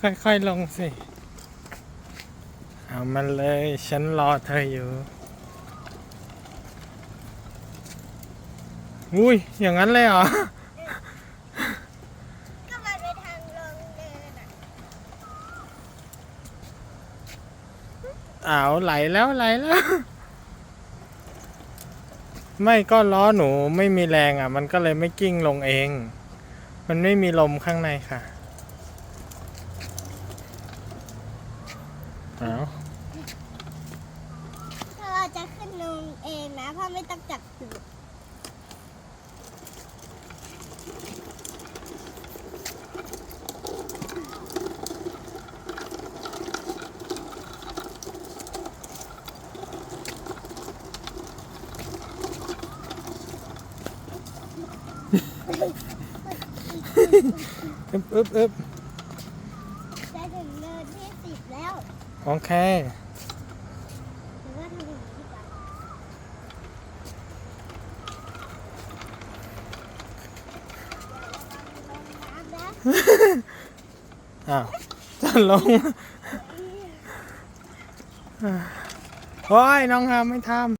ค่อยๆลงสิ เอามันเลย ฉันรอเธออยู่ อุ้ย อย่างนั้นเลยเหรอ ก็มันไปทางลงเดินอะอ้าวไหลแล้วไหลแล้ว ไม่ก็ล้อหนูไม่มีแรงอะ มันก็เลยไม่กิ้งลงเอง มันไม่มีลมข้างในค่ะ อ้าวเธอจะขึ้นลงเองนะเพราะไม่ต้องจับตูดอึบอึบอึบจะถึงเนินที่สิบแล้ว โอเคหรือว่าทำอย่างนี้ดีกว่าลงน้ำนะอ้าวจะลงโอ้ยน้องฮามไม่ทำ